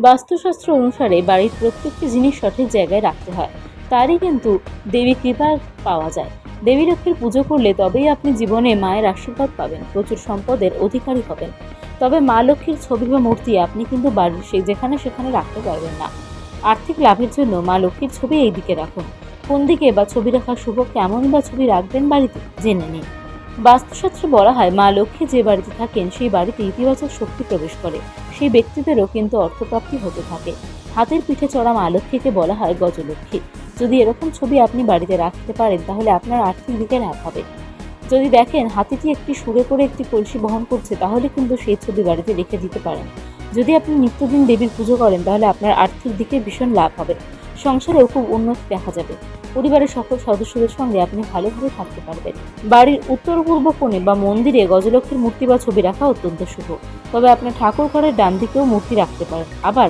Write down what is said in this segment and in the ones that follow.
বাস্তুশাস্ত্র অনুসারে বাড়ির প্রত্যেকটি জিনিস সঠিক জায়গায় রাখতে হয়। তারই কিন্তু দেবী কৃপা পাওয়া যায়। দেবী লক্ষ্মীর পুজো করলে তবেই আপনি জীবনে মায়ের আশীর্বাদ পাবেন, প্রচুর সম্পদের অধিকারী হবেন। তবে মা লক্ষ্মীর ছবি বা মূর্তি আপনি কিন্তু বাড়ির সে যেখানে সেখানে রাখতে পারবেন না। আর্থিক লাভের জন্য মা লক্ষ্মীর ছবি এই দিকে রাখুন। কোন দিকে বা ছবি রাখা শুভ কেমন বা ছবি রাখবেন বাড়িতে, জেনে নিন। বাস্তুশাস্ত্রে বলা হয়, মা লক্ষ্মী যে বাড়িতে থাকেন, সেই বাড়িতে ইতিবাচক শক্তি প্রবেশ করে। সেই ব্যক্তিদেরও কিন্তু অর্থপ্রাপ্তি হতে থাকে। হাতের পিঠে চড়া মা লক্ষ্মীকে বলা হয় গজলক্ষ্মী। যদি এরকম ছবি আপনি বাড়িতে রাখতে পারেন, তাহলে আপনার আর্থিক দিকে লাভ হবে। যদি দেখেন হাতিটি একটি সুরে করে একটি কলসি বহন করছে, তাহলে কিন্তু সেই ছবি বাড়িতে রেখে দিতে পারেন। যদি আপনি নিত্যদিন দেবীর পুজো করেন, তাহলে আপনার আর্থিক দিকে ভীষণ লাভ হবে। সংসারেও খুব উন্নতি দেখা যাবে। পরিবারের সকল সদস্যদের সঙ্গে আপনি ভালোভাবে থাকতে পারবেন। বাড়ির উত্তর পূর্ব কোণে বা মন্দিরে গজলক্ষ্মীর মূর্তি বা ছবি রাখা অত্যন্ত শুভ। তবে আপনার ঠাকুর ঘরের ডান দিকেও মূর্তি রাখতে পারেন। আবার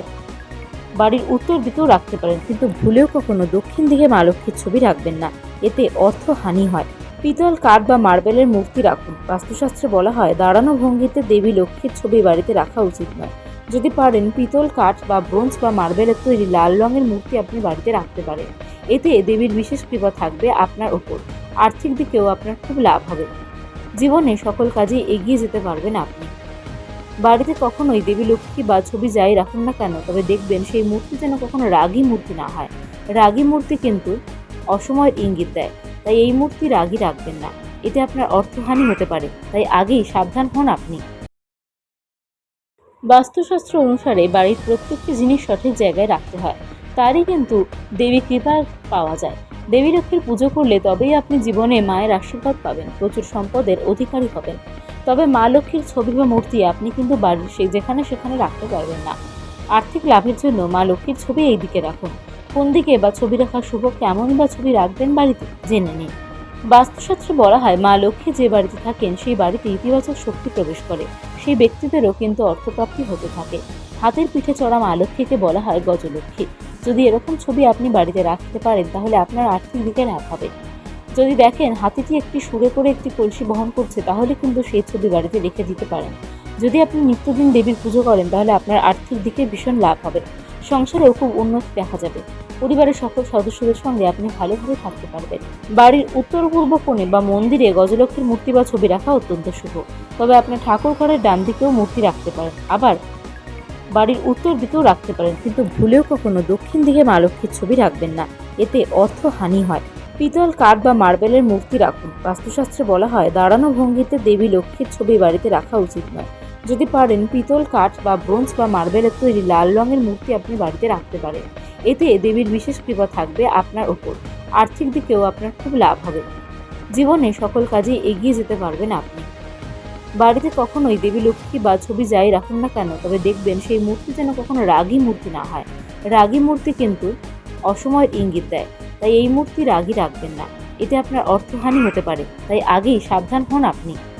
বাড়ির উত্তর দিকেও রাখতে পারেন, কিন্তু ভুলেও কখনো দক্ষিণ দিকে মা লক্ষ্মীর ছবি রাখবেন না। এতে অর্থ হানি হয়। পিতল কাঠ বা মার্বেলের মূর্তি রাখুন। বাস্তুশাস্ত্রে বলা হয়, দাঁড়ানো ভঙ্গিতে দেবী লক্ষ্মীর ছবি বাড়িতে রাখা উচিত নয়। যদি পারেন, পিতল কাঠ বা ব্রোঞ্জ বা মার্বেলের তৈরি লাল রঙের মূর্তি আপনি বাড়িতে রাখতে পারেন। এতে দেবীর বিশেষ কৃপা থাকবে আপনার ওপর। আর্থিক দিকেও আপনার খুব লাভ হবে। জীবনে সকল কাজে এগিয়ে যেতে পারবেন আপনি। বাড়িতে কখনোই দেবী লক্ষ্মী বা ছবি যাই রাখুন না কেন, তবে দেখবেন সেই মূর্তি যেন কখনো রাগী মূর্তি না হয়। রাগী মূর্তি কিন্তু অসময়ের ইঙ্গিত দেয়, তাই এই মূর্তি রাগী রাখবেন না। এতে আপনার অর্থহানি হতে পারে, তাই আগেই সাবধান হন আপনি। বাস্তুশাস্ত্র অনুসারে বাড়ির প্রত্যেকটি জিনিস সঠিক জায়গায় রাখতে হয়। তারই কিন্তু দেবী কৃপা পাওয়া যায়। দেবী লক্ষ্মীর পুজো করলে তবেই আপনি জীবনে মায়ের আশীর্বাদ পাবেন, প্রচুর সম্পদের অধিকারী হবেন। তবে মা লক্ষ্মীর ছবি বা মূর্তি আপনি কিন্তু বাড়ির সে যেখানে সেখানে রাখতে পারবেন না। আর্থিক লাভের জন্য মা লক্ষ্মীর ছবি এই দিকে রাখুন। কোন দিকে বা ছবি রাখা শুভ কেমন বা ছবি রাখবেন বাড়িতে, জেনে নিন। বাস্তুশাস্ত্রে বলা হয়, মা লক্ষ্মী যে বাড়িতে থাকেন, সেই বাড়িতে ইতিবাচক শক্তি প্রবেশ করে। সেই ব্যক্তিদেরও কিন্তু অর্থপ্রাপ্তি হতে থাকে। হাতের পিঠে চড়া মা লক্ষ্মীকে বলা হয় গজলক্ষ্মী। যদি এরকম ছবি আপনি বাড়িতে রাখতে পারেন, তাহলে আপনার আর্থিক দিকে লাভ হবে। যদি দেখেন হাতিটি একটি সুরে করে একটি কলসি বহন করছে, তাহলে কিন্তু সেই ছবি বাড়িতে রেখে দিতে পারেন। যদি আপনি নিত্যদিন দেবীর পুজো করেন, তাহলে আপনার আর্থিক দিকে ভীষণ লাভ হবে। সংসারেও খুব উন্নতি দেখা যাবে। পরিবারের সকল সদস্যদের সঙ্গে আপনি ভালোভাবে থাকতে পারবেন। বাড়ির উত্তর পূর্ব কোণে বা মন্দিরে গজলক্ষ্মীর মূর্তি বা ছবি রাখা অত্যন্ত শুভ। তবে আপনি ঠাকুর ঘরের ডান দিকেও মূর্তি রাখতে পারেন। আবার বাড়ির উত্তর দিকেও রাখতে পারেন, কিন্তু ভুলেও কখনো দক্ষিণ দিকে মা লক্ষ্মীর ছবি রাখবেন না। এতে অর্থ হানি হয়। পিতল কাঠ বা মার্বেলের মূর্তি রাখুন। বাস্তুশাস্ত্রে বলা হয়, দাঁড়ানো ভঙ্গিতে দেবী লক্ষ্মীর ছবি বাড়িতে রাখা উচিত নয়। যদি পারেন পিতল কাঠ বা ব্রোঞ্জ বা মার্বেলের তৈরি লাল রঙের মূর্তি আপনি বাড়িতে রাখতে পারেন। এতে দেবীর বিশেষ কৃপা থাকবে আপনার ওপর। আর্থিক দিকেও আপনার খুব লাভ হবে। জীবনে সকল কাজে এগিয়ে যেতে পারবেন আপনি। বাড়িতে কখনোই দেবী লক্ষ্মী বা ছবি যাই রাখুন না কেন, তবে দেখবেন সেই মূর্তি যেন কখনো রাগী মূর্তি না হয়। রাগী মূর্তি কিন্তু অসময়ের ইঙ্গিত দেয়, তাই এই মূর্তি রাগী রাখবেন না। এতে আপনার অর্থহানি হতে পারে, তাই আগেই সাবধান হন আপনি।